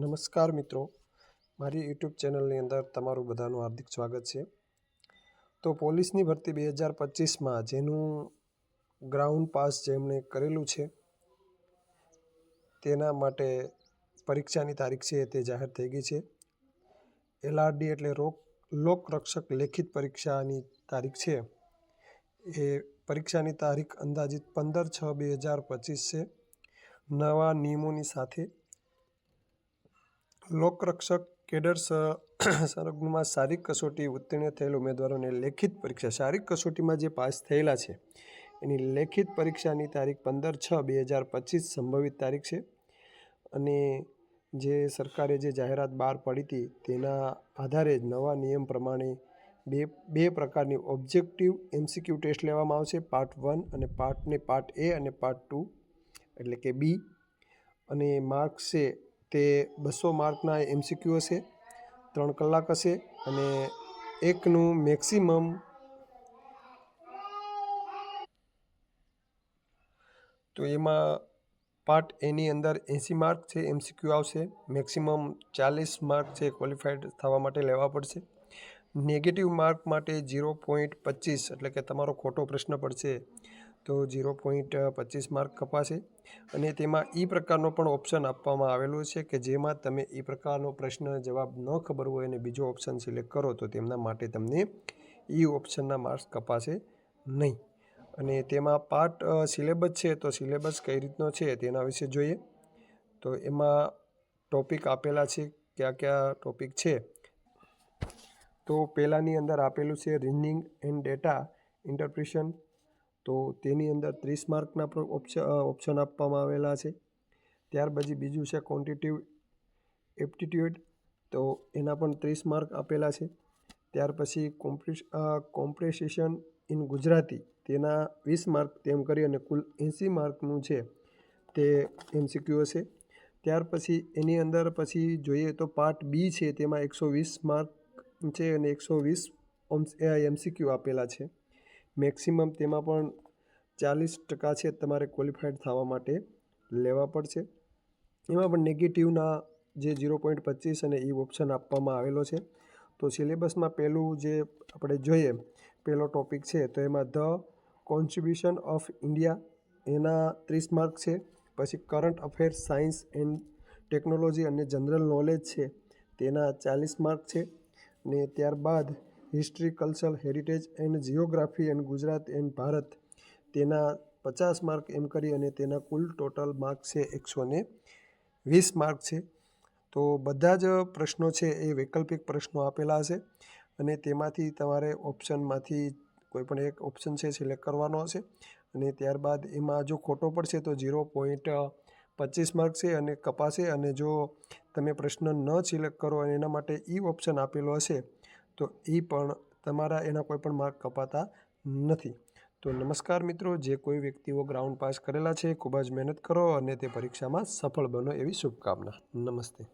નમસ્કાર મિત્રો. મારી યુટ્યુબ ચેનલની અંદર તમારું બધાનું હાર્દિક સ્વાગત છે. તો પોલીસની ભરતી બે હજાર પચીસમાં જેનું ગ્રાઉન્ડ પાસ જેમણે કરેલું છે, તેના માટે પરીક્ષાની તારીખ છે તે જાહેર થઈ ગઈ છે. એલઆરડી એટલે રોક, લોકરક્ષક લેખિત પરીક્ષાની તારીખ છે. એ પરીક્ષાની તારીખ અંદાજિત પંદર છ બે હજાર પચીસ છે. નવા નિયમોની સાથે લોકરક્ષક કેડર સરગમાં શારીરિક કસોટી ઉત્તીર્ણ થયેલ ઉમેદવારોને લેખિત પરીક્ષા, શારીરિક કસોટીમાં જે પાસ થયેલા છે, એની લેખિત પરીક્ષાની તારીખ પંદર છ બે હજાર પચીસ સંભવિત તારીખ છે. અને જે સરકારે જે જાહેરાત બહાર પાડી હતી, તેના આધારે જ નવા નિયમ પ્રમાણે બે બે પ્રકારની ઓબ્જેક્ટિવ એમસીક્યુ ટેસ્ટ લેવામાં આવશે. પાર્ટ વન અને પાર્ટને પાર્ટ એ અને પાર્ટ ટુ, એટલે કે બી. અને માર્ક્સ તે બસો માર્કના એમસીક્યુ હશે, ત્રણ કલાક હશે અને એકનું મેક્સિમમ તો એમાં પાર્ટ એની અંદર એંસી માર્ક છે, એમસીક્યુ આવશે. મેક્સિમમ ચાલીસ માર્ક છે ક્વોલિફાઈડ થવા માટે લેવા પડશે. નેગેટિવ માર્ક માટે ઝીરો પોઈન્ટ પચીસ એટલે કે તમારો ખોટો પ્રશ્ન પડશે. તો ઝીરો પોઈન્ટ પચીસ માર્ક કપાશે. અને તેમાં એ પ્રકારનો પણ ઓપ્શન આપવામાં આવેલો છે કે જેમાં તમે એ પ્રકારનો પ્રશ્ન જવાબ ન ખબર હોય અને બીજો ઓપ્શન સિલેક્ટ કરો તો તેમના માટે તમને એ ઓપ્શનના માર્ક્સ કપાશે નહીં. અને તેમાં પાર્ટ સિલેબસ છે તો સિલેબસ કઈ રીતનો છે તેના વિશે જોઈએ. તો એમાં ટોપિક આપેલા છે, કયા કયા ટોપિક છે. તો પહેલાંની અંદર આપેલું છે રીનિંગ એન્ડ ડેટા ઇન્ટરપ્રિશન તો તેની અંદર ત્રીસ માર્કના ઓપ્શન ઓપ્શન આપવામાં આવેલા છે. ત્યાર પછી બીજું છે ક્વોન્ટિટિવ એપ્ટિટ્યૂડ તો એના પણ ત્રીસ માર્ક આપેલા છે. ત્યાર પછી કોમ્પ્રિસ કોમ્પ્રેસેશન ઇન ગુજરાતી, તેના વીસ માર્ક તેમ કરી અને કુલ એંસી માર્કનું છે તે એમસીક્યુ હશે. ત્યાર પછી એની અંદર પછી જોઈએ તો પાર્ટ બી છે તેમાં એકસો વીસ માર્ક છે અને એકસો વીસ એમસીક્યુ આપેલા છે. મેક્સિમમ તેમાં પણ ચાલીસ ટકા છે તમારે ક્વોલિફાઈડ થવા માટે લેવા પડશે. એમાં પણ નેગેટિવના જે ઝીરો પોઈન્ટ પચીસ અને ઈ ઓપ્શન આપવામાં આવેલો છે. તો સિલેબસમાં પહેલું જે આપણે જોઈએ પહેલો ટોપિક છે, તો એમાં ધ કોન્ટ્રીબ્યુશન ઓફ ઇન્ડિયા એના ત્રીસ માર્ક છે. પછી current affairs science and technology અને જનરલ નોલેજ છે, તેના ચાલીસ માર્ક છે. ને ત્યારબાદ history cultural heritage and geography and Gujarat and Bharat તેના પચાસ માર્ક એમ કરી અને તેના કુલ ટોટલ માર્ક છે એકસો ને વીસ માર્ક છે. તો બધા જ પ્રશ્નો છે એ વૈકલ્પિક પ્રશ્નો આપેલા હશે અને તેમાંથી તમારે ઓપ્શનમાંથી કોઈ પણ એક ઓપ્શન છે સિલેક્ટ કરવાનો હશે અને ત્યારબાદ એમાં જો ખોટો પડશે તો ઝીરો પોઈન્ટ પચીસ માર્ક છે અને કપાશે અને જો તમે પ્રશ્ન ન સિલેક્ટ કરો અને એના માટે ઈ ઓપ્શન આપેલો હશે તો એ પણ તમારા એના કોઈ પણ માર્ક કપાતા નથી. તો નમસ્કાર મિત્રો, જે કોઈ વ્યક્તિઓ ગ્રાઉન્ડ પાસ કરેલા છે, ખૂબ જ મહેનત કરો અને તે પરીક્ષામાં સફળ બનો એવી શુભકામના. નમસ્તે.